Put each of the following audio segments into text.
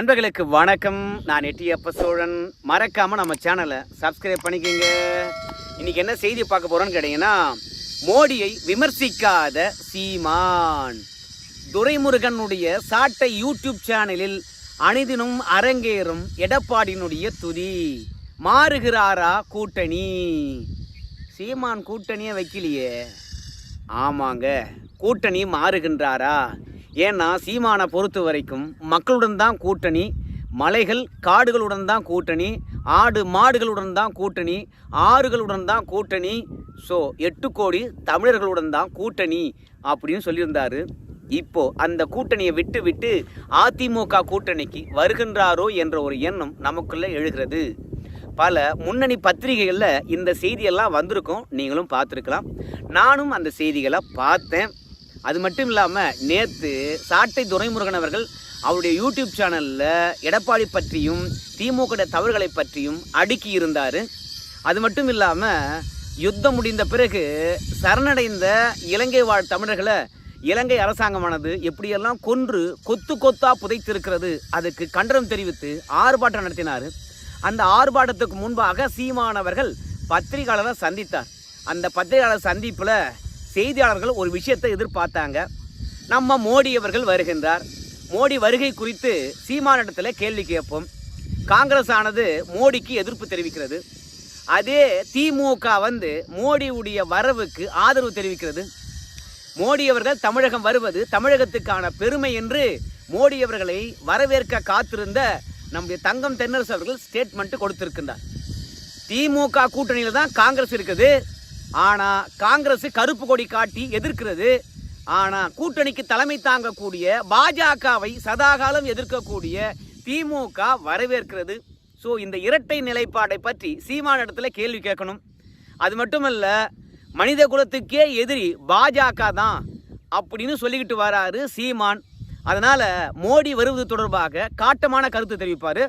நண்பர்களுக்கு வணக்கம். நான் எட்டியப்ப சோழன். மறக்காம நம்ம சேனலை சப்ஸ்கிரைப் பண்ணிக்கோங்க. இன்னைக்கு என்ன செய்தி பார்க்க போறோம்னு கேட்டீங்கன்னா மோடியை விமர்சிக்காத சீமான். துரைமுருகனுடைய சாட்டை யூடியூப் சேனலில் அணிதினும் அரங்கேறும் எடப்பாடியினுடைய துதி. மாறுகிறாரா கூட்டணி? சீமான் கூட்டணியே வைக்கலையே. ஆமாங்க. கூட்டணி மாறுகின்றாரா? ஏன்னா சீமானை பொறுத்த வரைக்கும் மக்களுடன் தான் கூட்டணி மலைகள் காடுகளுடன் தான் கூட்டணி ஆடு மாடுகளுடன் தான் கூட்டணி ஆறுகளுடன் தான் கூட்டணி ஸோ எட்டு கோடி தமிழர்களுடன் தான் கூட்டணி அப்படின்னு சொல்லியிருந்தாரு. இப்போ அந்த கூட்டணியை விட்டு விட்டு அதிமுக கூட்டணிக்கு வருகின்றாரோ என்ற ஒரு எண்ணம் நமக்குள்ளே எழுகிறது. பல முன்னணி பத்திரிகைகளில் இந்த செய்தியெல்லாம் வந்திருக்கும். நீங்களும் பார்த்துருக்கலாம். நானும் அந்த செய்திகளை பார்த்தேன். அது மட்டும் இல்லாமல் நேற்று சாட்டை துரைமுருகன் அவர்கள் அவருடைய யூடியூப் சேனலில் எடப்பாடி பற்றியும் திமுக தவறுகளை பற்றியும் அடுக்கி இருந்தார். அது மட்டும் இல்லாமல் யுத்தம் முடிந்த பிறகு சரணடைந்த இலங்கை வாழ் தமிழர்களை இலங்கை அரசாங்கமானது எப்படியெல்லாம் கொன்று கொத்து கொத்தா புதைத்திருக்கிறது அதுக்கு கண்டனம் தெரிவித்து ஆர்ப்பாட்டம் நடத்தினார். அந்த ஆர்ப்பாட்டத்துக்கு முன்பாக சீமானவர்கள் பத்திரிகையாளரை சந்தித்தார். அந்த பத்திரிகையாளர் சந்திப்பில் செய்தியாளர்கள் ஒரு விஷயத்தை எதிர்பார்த்தாங்க. நம்ம மோடி அவர்கள் வருகின்றார். மோடி வருகை குறித்து சீமானிடத்தில் கேள்வி கேட்போம். காங்கிரஸ் ஆனது மோடிக்கு எதிர்ப்பு தெரிவிக்கிறது. அதே திமுக வந்து மோடியுடைய வரவுக்கு ஆதரவு தெரிவிக்கிறது. மோடி அவர்கள் தமிழகம் வருவது தமிழகத்துக்கான பெருமை என்று மோடி அவர்களை வரவேற்க காத்திருந்த நம்முடைய தங்கம் தென்னரசு அவர்கள் ஸ்டேட்மெண்ட் கொடுத்திருக்கின்றார். திமுக கூட்டணியில் தான் காங்கிரஸ் இருக்குது. ஆனால் காங்கிரஸ் கருப்பு கொடி காட்டி எதிர்க்கிறது. ஆனால் கூட்டணிக்கு தலைமை தாங்கக்கூடிய பாஜகவை சதாகாலம் எதிர்க்கக்கூடிய திமுக வரவேற்கிறது. ஸோ இந்த இரட்டை நிலைப்பாடை பற்றி சீமான இடத்துல கேள்வி கேட்கணும். அது மட்டுமல்ல மனித குலத்துக்கே எதிரி பாஜக தான் அப்படின்னு சொல்லிக்கிட்டு வராரு சீமான். அதனால் மோடி வருவது தொடர்பாக காட்டமான கருத்து தெரிவிப்பார்.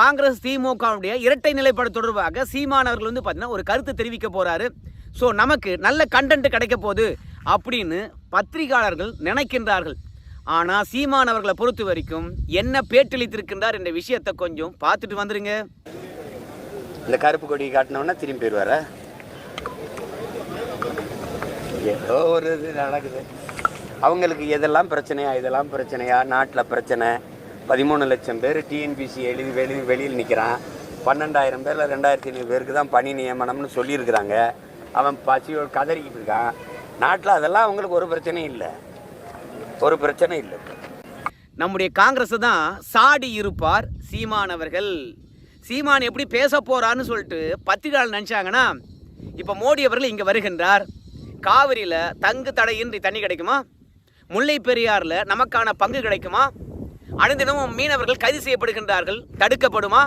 காங்கிரஸ் திமுகவுடைய இரட்டை நிலைப்பாடு தொடர்பாக சீமான் அவர்கள் வந்து பார்த்தீங்கன்னா ஒரு கருத்து தெரிவிக்க போகிறாரு ஸோ நமக்கு நல்ல கண்டென்ட் கிடைக்க போகுது அப்படின்னு பத்திரிகையாளர்கள் நினைக்கின்றார்கள். ஆனால் சீமான் அவர்களை பொறுத்த வரைக்கும் என்ன பேட்டளித்திருக்கின்றார் என்ற விஷயத்தை கொஞ்சம் பார்த்துட்டு வந்துருங்க. இந்த கருப்பு கொடி காட்டினோன்னா திரும்பி போயிடுவார? ஏதோ ஒரு இது நடக்குது. அவங்களுக்கு எதெல்லாம் பிரச்சனையா இதெல்லாம் பிரச்சனையா நாட்டில் பிரச்சனை. பதிமூணு லட்சம் பேர் டிஎன்பிசி எழுதி வெளி வெளியில் நிற்கிறான் பன்னெண்டாயிரம் பேரில் ரெண்டாயிரத்தி ஐநூறு பேருக்கு தான் பணி நியமனம்னு சொல்லியிருக்கிறாங்க. அவன் பசியோடு கதறிக்கிட்டு இருக்கான். நாட்டில் அதெல்லாம் அவங்களுக்கு ஒரு பிரச்சனையும் இல்லை. ஒரு பிரச்சனை இல்லை. நம்முடைய காங்கிரஸ் தான் சாடி இருப்பார் சீமான் அவர்கள். சீமான் எப்படி பேச போகிறான்னு சொல்லிட்டு பத்திரிகையாளர் நினச்சாங்கன்னா இப்போ மோடி அவர்கள் இங்கே வருகின்றார். காவிரியில் தங்கு தடையின்றி தண்ணி கிடைக்குமா? முல்லை பெரியாறில் நமக்கான பங்கு கிடைக்குமா? அனைத்தினமும் மீனவர்கள் கைது செய்யப்படுகின்றார்கள் தடுக்கப்படுமா?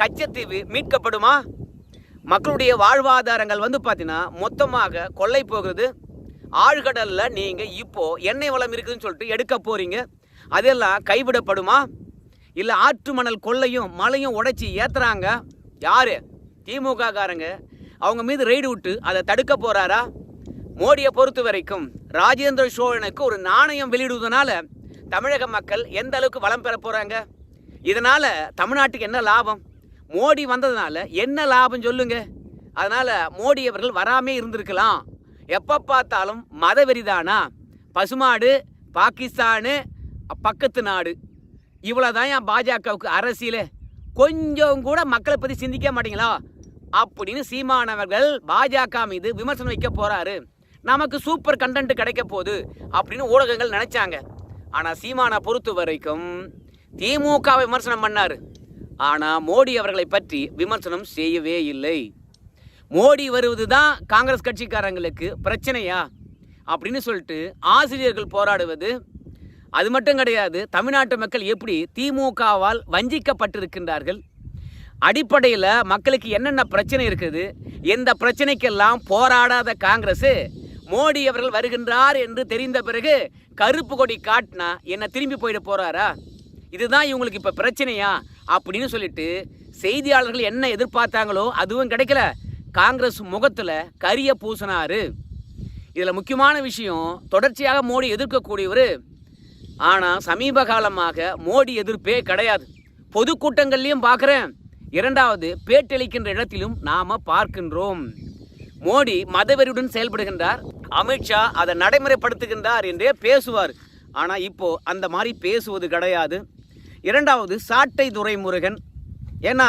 கச்சத்தீவு மீட்கப்படுமா? மக்களுடைய வாழ்வாதாரங்கள் வந்து பார்த்தீங்கன்னா மொத்தமாக கொள்ளை போகிறது ஆழ்கடலில் நீங்கள் இப்போது எண்ணெய் வளம் இருக்குதுன்னு சொல்லிட்டு எடுக்க போகிறீங்க அதெல்லாம் கைவிடப்படுமா? இல்லை ஆற்று மணல் கொள்ளையும் மலையும் உடைச்சி ஏற்றுறாங்க யார்? திமுக காரங்க அவங்க மீது ரெய்டு விட்டு அதை தடுக்க போகிறாரா மோடியை பொறுத்த வரைக்கும் ராஜேந்திர சோழனுக்கு ஒரு நாணயம் வெளியிடுவதனால தமிழக மக்கள் எந்த அளவுக்கு வளம் பெற போகிறாங்க இதனால் தமிழ்நாட்டுக்கு என்ன லாபம்? மோடி வந்ததுனால என்ன லாபம் சொல்லுங்க? அதனால் மோடி அவர்கள் வராமே இருந்திருக்கலாம். எப்போ பார்த்தாலும் மதவெறிதானா? பசுமாடு பாகிஸ்தானு பக்கத்து நாடு. இவ்வளோதான் என் பாஜகவுக்கு அரசியல்? கொஞ்சம் கூட மக்களை பற்றி சிந்திக்க மாட்டீங்களா? அப்படின்னு சீமானவர்கள் பாஜக மீது விமர்சனம் வைக்க போகிறாரு நமக்கு சூப்பர் கண்டென்ட் கிடைக்க போகுது அப்படின்னு ஊடகங்கள் நினச்சாங்க. ஆனால் சீமானை பொறுத்த வரைக்கும் திமுக விமர்சனம் பண்ணார். ஆனால் மோடி அவர்களை பற்றி விமர்சனம் செய்யவே இல்லை. மோடி வருவது தான் காங்கிரஸ் கட்சிக்காரங்களுக்கு பிரச்சனையா? அப்படின்னு சொல்லிட்டு ஆசிரியர்கள் போராடுவது அது மட்டும் கிடையாது தமிழ்நாட்டு மக்கள் எப்படி திமுகவால் வஞ்சிக்கப்பட்டிருக்கின்றார்கள்? அடிப்படையில் மக்களுக்கு என்னென்ன பிரச்சனை இருக்குது? எந்த பிரச்சனைக்கெல்லாம் போராடாத காங்கிரஸ் மோடி அவர்கள் வருகின்றார் என்று தெரிந்த பிறகு கருப்பு கொடி காட்டினா என்ன திரும்பி போயிட போறாரா? இதுதான் இவங்களுக்கு இப்போ பிரச்சனையா? அப்படின்னு சொல்லிட்டு செய்தியாளர்கள் என்ன எதிர்பார்த்தாங்களோ அதுவும் கிடைக்கல. காங்கிரஸ் முகத்தில் கரிய பூசினாரு. இதில் முக்கியமான விஷயம் தொடர்ச்சியாக மோடி எதிர்க்கக்கூடியவர். ஆனால் சமீப காலமாக மோடி எதிர்ப்பே கிடையாது. பொதுக்கூட்டங்கள்லையும் பார்க்குறேன் இரண்டாவது பேட்டளிக்கின்ற இடத்திலும் நாம் பார்க்கின்றோம். மோடி மதவெறியுடன் செயல்படுகின்றார். அமித்ஷா அதை நடைமுறைப்படுத்துகின்றார் என்றே பேசுவார். ஆனால் இப்போ அந்த மாதிரி பேசுவது கிடையாது. இரண்டாவது சாட்டை துரைமுருகன். ஏன்னா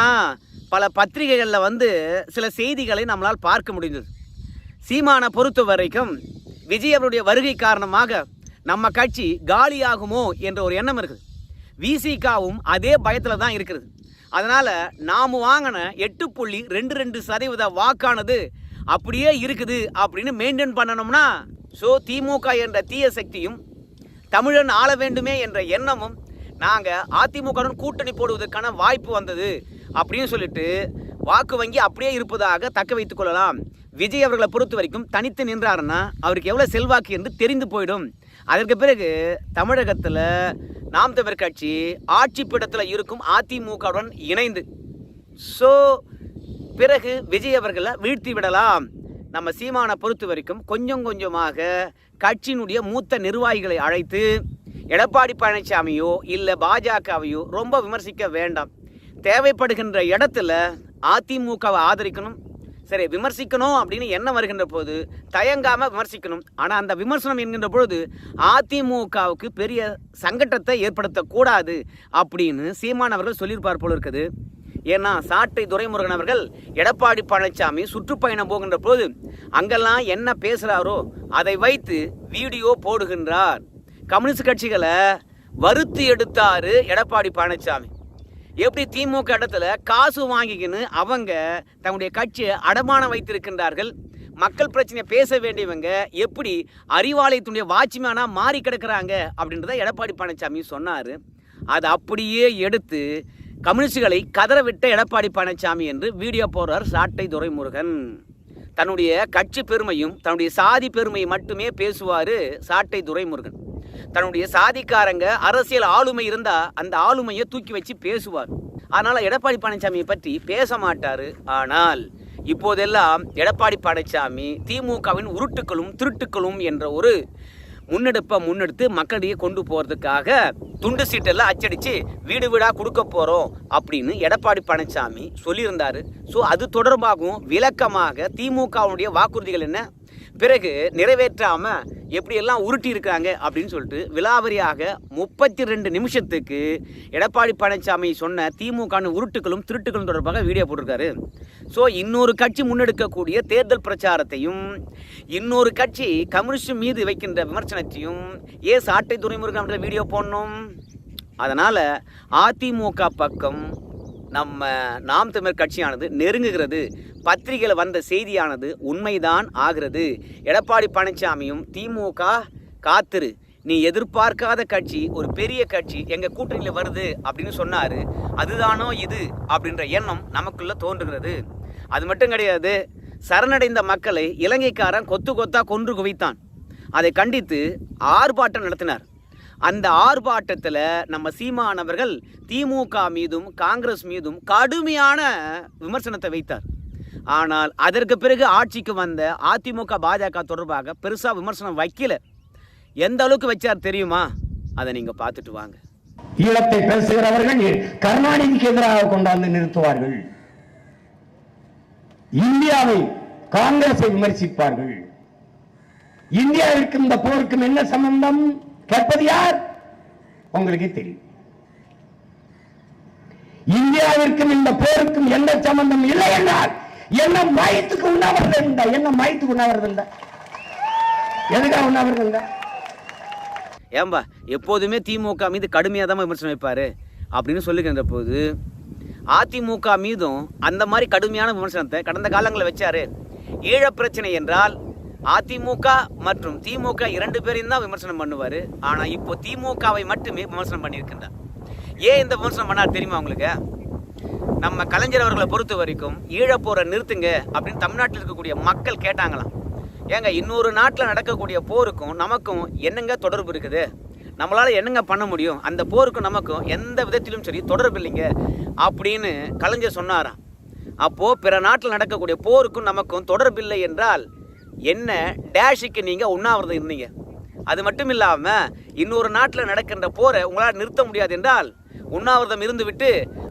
பல பத்திரிகைகளில் வந்து சில செய்திகளை நம்மளால் பார்க்க முடிந்தது. சீமானை பொறுத்த வரைக்கும் விஜய் அவருடைய வருகை காரணமாக நம்ம கட்சி காலியாகுமோ என்ற ஒரு எண்ணம் இருக்குது. விசிகாவும் அதே பயத்தில் தான் இருக்கிறது. அதனால் நாம் வாங்கின எட்டு புள்ளி ரெண்டு ரெண்டு சதவீத வாக்கானது அப்படியே இருக்குது அப்படின்னு மெயின்டைன் பண்ணணும்னா ஸோ திமுக என்ற தீய சக்தியும் தமிழன் ஆள வேண்டுமே என்ற எண்ணமும் நாங்கள் அதிமுகவுடன் கூட்டணி போடுவதற்கான வாய்ப்பு வந்தது அப்படின்னு சொல்லிட்டு வாக்கு வங்கி அப்படியே இருப்பதாக தக்க வைத்துக் கொள்ளலாம். விஜய் அவர்களை பொறுத்த வரைக்கும் தனித்து நின்றாருன்னா அவருக்கு எவ்வளோ செல்வாக்கு என்று தெரிந்து போயிடும். அதற்கு பிறகு தமிழகத்தில் நாம் தமிழர் கட்சி ஆட்சி பீடத்தில் இருக்கும் அதிமுகவுடன் இணைந்து. ஸோ பிறகு விஜய் அவர்களை வீழ்த்தி விடலாம். நம்ம சீமானை பொறுத்த வரைக்கும் கொஞ்சம் கொஞ்சமாக கட்சியினுடைய மூத்த நிர்வாகிகளை அழைத்து எடப்பாடி பழனிசாமியோ இல்லை பாஜகவையோ ரொம்ப விமர்சிக்க வேண்டாம். தேவைப்படுகின்ற இடத்துல அதிமுகவை ஆதரிக்கணும். சரி விமர்சிக்கணும் அப்படின்னு என்ன வருகின்ற போது தயங்காமல் விமர்சிக்கணும். ஆனால் அந்த விமர்சனம் என்கின்ற பொழுது அதிமுகவுக்கு பெரிய சங்கட்டத்தை ஏற்படுத்தக்கூடாது அப்படின்னு சீமான் அவர்கள் சொல்லியிருப்பார் போல இருக்குது. ஏன்னா சாட்டை துரைமுருகன் அவர்கள் எடப்பாடி பழனிசாமி சுற்றுப்பயணம் போகின்ற போது அங்கெல்லாம் என்ன பேசுகிறாரோ அதை வைத்து வீடியோ போடுகின்றார். கம்யூனிஸ்ட் கட்சிகளை வறுத்து எடுத்தாரு எடப்பாடி பழனிசாமி எப்படி திமுக இடத்துல காசு வாங்கிக்கின்னு அவங்க தங்களுடைய கட்சியை அடமானம் வைத்திருக்கின்றார்கள். மக்கள் பிரச்சனையை பேச வேண்டியவங்க எப்படி அறிவாலயத்துடைய வாட்ச்மேனாக மாறி கிடக்கிறாங்க அப்படின்றத எடப்பாடி பழனிசாமி சொன்னார். அதை அப்படியே எடுத்து கம்யூனிஸ்டுகளை கதறவிட்ட எடப்பாடி பழனிசாமி என்று வீடியோ போடுறார் சாட்டை துரைமுருகன். தன்னுடைய கட்சி பெருமையும் தன்னுடைய சாதி பெருமையை மட்டுமே பேசுவார் சாட்டை துரைமுருகன். தன்னுடைய சாதிக்காரங்க அரசியல் ஆளுமை இருந்தால் அந்த ஆளுமையை தூக்கி வச்சு பேசுவார். அதனால் எடப்பாடி பழனிசாமியை பற்றி பேச மாட்டார். ஆனால் இப்போதெல்லாம் எடப்பாடி பழனிசாமி திமுகவின் உருட்டுக்களும் திருட்டுக்களும் என்ற ஒரு முன்னெடுப்பை முன்னெடுத்து மக்களிடையே கொண்டு போகிறதுக்காக துண்டு சீட்டெல்லாம் அச்சடித்து வீடு வீடாக கொடுக்க போகிறோம் அப்படின்னு எடப்பாடி பழனிசாமி சொல்லியிருந்தார். ஸோ அது தொடர்பாகவும் விளக்கமாக திமுகவுடைய வாக்குறுதிகள் என்ன? பிறகு நிறைவேற்றாம எப்படியெல்லாம் உருட்டி இருக்காங்க அப்படின்னு சொல்லிட்டு விலாவரியாக முப்பத்தி ரெண்டு நிமிஷத்துக்கு எடப்பாடி பழனிசாமி சொன்ன திமுக உருட்டுகளும் திருட்டுகளும் தொடர்பாக வீடியோ போட்டிருக்காரு. ஸோ இன்னொரு கட்சி முன்னெடுக்கக்கூடிய தேர்தல் பிரச்சாரத்தையும் இன்னொரு கட்சி கம்யூனிஸ்ட் மீது வைக்கின்ற விமர்சனத்தையும் ஏ சாட்டை துறைமுருகன் வீடியோ போடணும். அதனால் அதிமுக பக்கம் நம்ம நாம் தமிழர் கட்சியானது நெருங்குகிறது. பத்திரிகையில் வந்த செய்தியானது உண்மைதான் ஆகிறது. எடப்பாடி பழனிசாமியும் திமுக காத்திரு. நீ எதிர்பார்க்காத கட்சி ஒரு பெரிய கட்சி எங்கள் கூட்டணியில் வருது அப்படின்னு சொன்னார். அதுதானோ இது அப்படின்ற எண்ணம் நமக்குள்ளே தோன்றுகிறது. அது மட்டும் கிடையாது சரணடைந்த மக்களை இலங்கைக்காரன் கொத்து கொத்தாக கொன்று குவித்தான். அதை கண்டித்து ஆர்ப்பாட்டம் நடத்தினார். அந்த ஆர்ப்பாட்டத்தில் நம்ம சீமானவர்கள் திமுக மீதும் காங்கிரஸ் மீதும் கடுமையான விமர்சனத்தை வைத்தார். ஆனால் அதற்கு பிறகு ஆட்சிக்கு வந்த அதிமுக பாஜக தொடர்பாக பெருசாக விமர்சனம் வைக்கல. எந்த அளவுக்கு வச்சார் தெரியுமா? அதை நீங்கள் பார்த்துட்டு வாங்க. ஈழத்தை பேசுகிறவர்கள் கருணாநிதிக்கு எதிராக கொண்டாந்து நிறுத்துவார்கள்? இந்தியாவை காங்கிரஸை விமர்சிப்பார்கள். இந்தியாவிற்கும் இந்த போருக்கும் என்ன சம்பந்தம்? கேட்பது யார்? உங்களுக்கே தெரியும். இந்தியாவிற்கும் இந்த போருக்கும் எந்த சம்பந்தம் இல்லை என்றால் என்ன மயத்துக்கு உண்ணாவிரதம் இருந்தா என்ன மயத்துக்கு உண்ணாவிரதம் இருந்தா? எதுக்காக உண்ணாவிரதம் இருந்தா? ஏம்பா எப்போதுமே திமுக மீது கடுமையாக தான் விமர்சனம் வைப்பாரு. அப்படின்னு சொல்லுகின்ற போது அதிமுக மீதும் அந்த மாதிரி கடுமையான விமர்சனத்தை கடந்த காலங்களில் வச்சாரு. ஈழப் பிரச்சனை என்றால் அதிமுக மற்றும் திமுக இரண்டு பேரையும் தான் விமர்சனம் பண்ணுவார். ஆனால் இப்போ திமுகவை மட்டுமே விமர்சனம் பண்ணியிருக்கின்றார். ஏன் இந்த விமர்சனம் பண்ணார் தெரியுமா உங்களுக்கு? நம்ம கலைஞர் அவர்களை பொறுத்த வரைக்கும் ஈழப்போரை நிறுத்துங்க அப்படின்னு தமிழ்நாட்டில் இருக்கக்கூடிய மக்கள் கேட்டாங்களாம். ஏங்க இன்னொரு நாட்டில் நடக்கக்கூடிய போருக்கும் நமக்கும் என்னங்க தொடர்பு இருக்குது? நம்மளால் என்னங்க பண்ண முடியும்? அந்த போருக்கும் நமக்கும் எந்த விதத்திலும் சரி தொடர்பு இல்லைங்க அப்படின்னு கலைஞர் சொன்னாராம். அப்போது பிற நாட்டில் நடக்கக்கூடிய போருக்கும் நமக்கும் தொடர்பு இல்லை என்றால் என்ன டேஷுக்கு நீங்கள் உண்ணாவிரதம் இருந்தீங்க? அது மட்டும் இல்லாமல் இன்னொரு நாட்டில் நடக்கின்ற போரை உங்களால் நிறுத்த முடியாது என்றால் உண்ணாவிரதம் இருந்துவிட்டு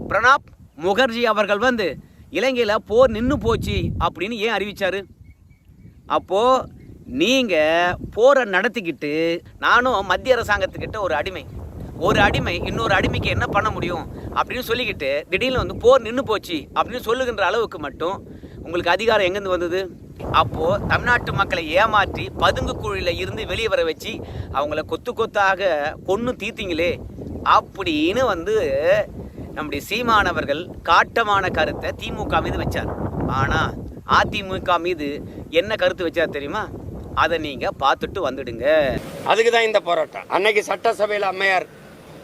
பிரணாப் முகர்ஜி அவர்கள் வந்து இலங்கையில் போர் நின்று போச்சு அப்படின்னு ஏன் அறிவித்தார் அப்போது நீங்கள் போரை நடத்திக்கிட்டு நானும் மத்திய அரசாங்கத்துக்கிட்ட ஒரு அடிமை. ஒரு அடிமை இன்னொரு அடிமைக்கு என்ன பண்ண முடியும்? அப்படின்னு சொல்லிக்கிட்டு திடீர்னு வந்து போர் நின்று போச்சு அப்படின்னு சொல்லுகின்ற அளவுக்கு மட்டும் உங்களுக்கு அதிகாரம் எங்கேருந்து வந்தது? அப்போ தமிழ்நாட்டு மக்களை ஏமாற்றி பதுங்கு குழியில இருந்து வெளியே வர வச்சு அவங்கள கொத்து கொத்தாக கொன்னு தீர்த்தீங்களே அப்படின்னு வந்து நம்முடைய சீமானவர்கள் காட்டமான கருத்தை திமுக மீது வச்சார். ஆனா அதிமுக மீது என்ன கருத்து வச்சார் தெரியுமா? அதை நீங்க பார்த்துட்டு வந்துடுங்க. அதுக்கு தான் இந்த போராட்டம். அன்னைக்கு சட்டசபையில் அம்மையார்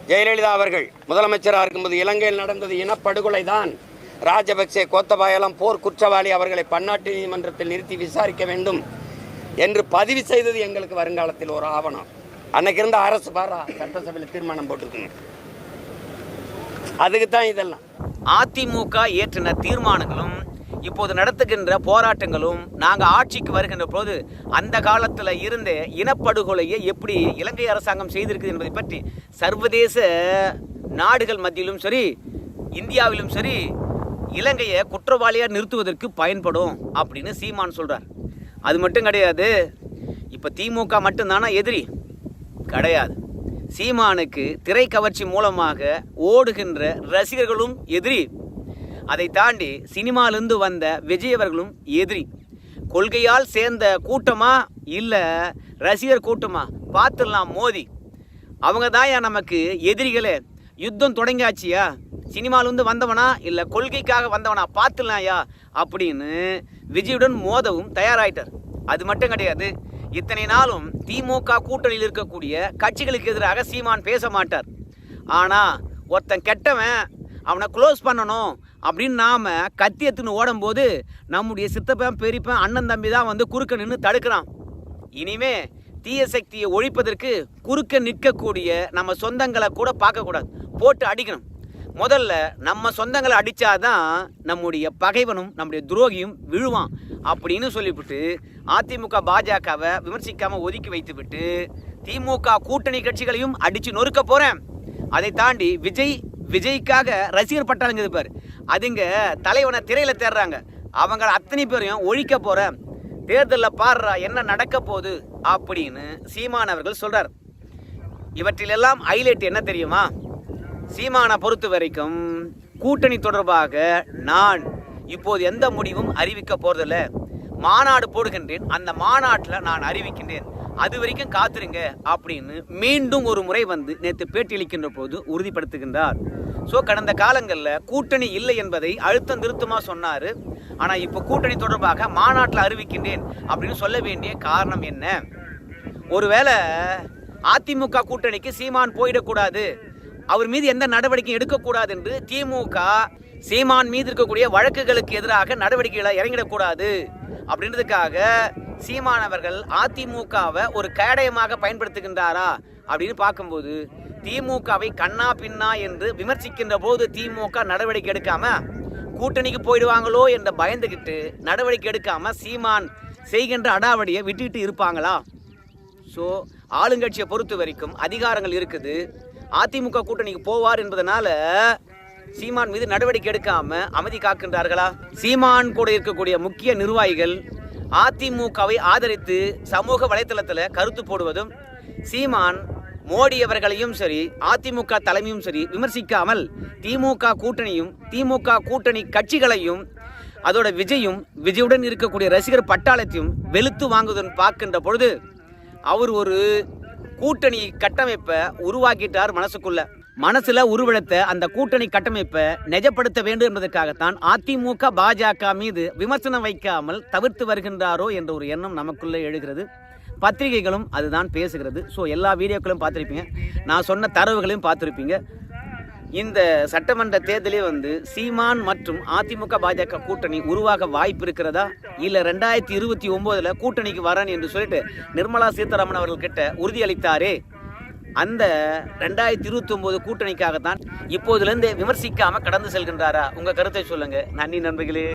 ஜெயலலிதா அவர்கள் முதலமைச்சராக இருக்கும்போது இலங்கையில் நடந்தது இனப்படுகொலை தான் ராஜபக்சே கோத்தபாயெல்லாம் போர் குற்றவாளி அவர்களை பன்னாட்டு நீதிமன்றத்தில் நிறுத்தி விசாரிக்க வேண்டும் என்று பதிவு செய்தது எங்களுக்கு வருங்காலத்தில் ஒரு ஆவணம். அன்னைக்கு இருந்த அரசு பாரா சட்டசபையில் தீர்மானம் போட்டிருக்குங்க. அதுக்கு தான் இதெல்லாம். அதிமுக ஏற்றின தீர்மானங்களும் இப்போது நடத்துகின்ற போராட்டங்களும் நாங்கள் ஆட்சிக்கு வருகின்ற போது அந்த காலத்தில் இருந்த இனப்படுகொலையை எப்படி இலங்கை அரசாங்கம் செய்திருக்குது என்பதை பற்றி சர்வதேச நாடுகள் மத்தியிலும் சரி இந்தியாவிலும் சரி இலங்கையை குற்றவாளியாக நிறுத்துவதற்கு பயன்படும் அப்படின்னு சீமான் சொல்கிறார் அது மட்டும் கிடையாது இப்போ திமுக மட்டும்தானா எதிரி? கிடையாது. சீமானுக்கு திரை கவர்ச்சி மூலமாக ஓடுகின்ற ரசிகர்களும் எதிரி. அதை தாண்டி சினிமாலிருந்து வந்த விஜய் அவர்களும் எதிரி. கொள்கையால் சேர்ந்த கூட்டமா இல்லை ரசிகர் கூட்டமா? பார்த்துடலாம் மோதி. அவங்க தான் நமக்கு எதிரிகளே. யுத்தம் தொடங்கியாச்சியா? சினிமாலேருந்து வந்தவனா இல்லை கொள்கைக்காக வந்தவனா பார்த்துலாயா அப்படின்னு விஜயுடன் மோதவும் தயாராயிட்டார். அது மட்டும் கிடையாது இத்தனை நாளும் திமுக கூட்டணியில் இருக்கக்கூடிய கட்சிகளுக்கு எதிராக சீமான் பேச மாட்டார். ஆனால் ஒருத்தன் கெட்டவன் அவனை க்ளோஸ் பண்ணணும் அப்படின்னு நாம் கத்தி எடுத்துன்னு ஓடும்போது நம்முடைய சித்தப்பன் பெரியப்பன் அண்ணன் தம்பி தான் வந்து குறுக்க நின்று தடுக்கிறான். இனிமே தீய சக்தியை ஒழிப்பதற்கு குறுக்க நிற்கக்கூடிய நம்ம சொந்தங்களை கூட பார்க்கக்கூடாது. போட்டு அடிக்கணும். முதல்ல நம்ம சொந்தங்களை அடித்தாதான் நம்முடைய பகைவனும் நம்முடைய துரோகியும் விழுவான் அப்படின்னு சொல்லிவிட்டு அதிமுக பாஜகவை விமர்சிக்காமல் ஒதுக்கி வைத்துவிட்டு திமுக கூட்டணி கட்சிகளையும் அடித்து நொறுக்க போகிறேன் அதை தாண்டி விஜய் விஜய்க்காக ரசிகர் பட்டாளங்க இருப்பார் அதுங்க தலைவனை திரையில் தேடுறாங்க அவங்க அத்தனை பேரையும் ஒழிக்க போகிறேன் தேர்தலில் பாடுறா என்ன நடக்க போகுது அப்படின்னு சீமான் அவர்கள் சொல்கிறார் இவற்றிலெல்லாம் ஹைலைட் என்ன தெரியுமா? சீமானை பொறுத்த வரைக்கும் கூட்டணி தொடர்பாக நான் இப்போது எந்த முடிவும் அறிவிக்க போறதில்ல. மாநாடு போடுகின்றேன். அந்த மாநாட்டில் நான் அறிவிக்கின்றேன். அது வரைக்கும் காத்துருங்க அப்படின்னு மீண்டும் ஒரு முறை வந்து நேற்று பேட்டியளிக்கின்ற போது உறுதிப்படுத்துகின்றார். ஸோ கடந்த காலங்களில் கூட்டணி இல்லை என்பதை அழுத்தம் திருத்தமாக சொன்னார். ஆனால் இப்போ கூட்டணி தொடர்பாக மாநாட்டில் அறிவிக்கின்றேன் அப்படின்னு சொல்ல வேண்டிய காரணம் என்ன? ஒருவேளை அதிமுக கூட்டணிக்கு சீமான் போயிடக்கூடாது. அவர் மீது எந்த நடவடிக்கையும் எடுக்கக்கூடாது என்று திமுக சீமான் மீது இருக்கக்கூடிய வழக்குகளுக்கு எதிராக நடவடிக்கைகளை இறங்கிடக்கூடாது. அப்படின்றதுக்காக சீமான் அவர்கள் அதிமுகவை ஒரு கேடயமாக பயன்படுத்துகின்றாரா அப்படின்னு பார்க்கும்போது திமுகவை கண்ணா பின்னா என்று விமர்சிக்கின்ற போது திமுக நடவடிக்கை எடுக்காம கூட்டணிக்கு போயிடுவாங்களோ என்று பயந்துகிட்டு நடவடிக்கை எடுக்காம சீமான் செய்கின்ற அடாவடியை விட்டுக்கிட்டு இருப்பாங்களா? ஸோ ஆளுங்கட்சியை பொறுத்த வரைக்கும் அதிகாரங்கள் இருக்குது. அதிமுக கூட்டணிக்கு போவார் என்பதனால சீமான் மீது நடவடிக்கை எடுக்காம அமைதி காக்கின்றார்களா? சீமான் கூட இருக்கக்கூடிய முக்கிய நிர்வாகிகள் அதிமுகவை ஆதரித்து சமூக வலைத்தளத்தில் கருத்து போடுவதும் சீமான் மோடி அவர்களையும் சரி அதிமுக தலைமையும் சரி விமர்சிக்காமல் திமுக கூட்டணியும் திமுக கூட்டணி கட்சிகளையும் அதோட விஜயும் விஜயுடன் இருக்கக்கூடிய ரசிகர் பட்டாளத்தையும் வெளுத்து வாங்குவதன் பார்க்கின்ற பொழுது அவர் ஒரு கூட்டணி கட்டமைப்பை உருவாக்கிட்டார் மனசுக்குள்ள. மனசுல உருவெடுத்த அந்த கூட்டணி கட்டமைப்பை நிஜப்படுத்த வேண்டும் என்பதற்காகத்தான் அதிமுக பாஜக மீது விமர்சனம் வைக்காமல் தவிர்த்து வருகின்றாரோ என்ற ஒரு எண்ணம் நமக்குள்ளே எழுகிறது. பத்திரிகைகளும் அதுதான் பேசுகிறது. ஸோ எல்லா வீடியோக்களும் பார்த்துருப்பீங்க. நான் சொன்ன தரவுகளையும் பார்த்துருப்பீங்க. இந்த சட்டமன்ற தேர்தலே வந்து சீமான் மற்றும் அதிமுக பாஜக கூட்டணி உருவாக வாய்ப்பு இருக்கிறதா? இல்லை ரெண்டாயிரத்தி இருபத்தி ஒம்போதில் கூட்டணிக்கு வரேன் என்று சொல்லிட்டு நிர்மலா சீதாராமன் அவர்கள் கிட்ட உறுதியளித்தாரே? அந்த ரெண்டாயிரத்தி இருபத்தி ஒன்பது கூட்டணிக்காகத்தான் இப்போதிலிருந்து விமர்சிக்காம கடந்து செல்கின்றாரா? உங்க கருத்தை சொல்லுங்க. நன்றி நண்பர்களே.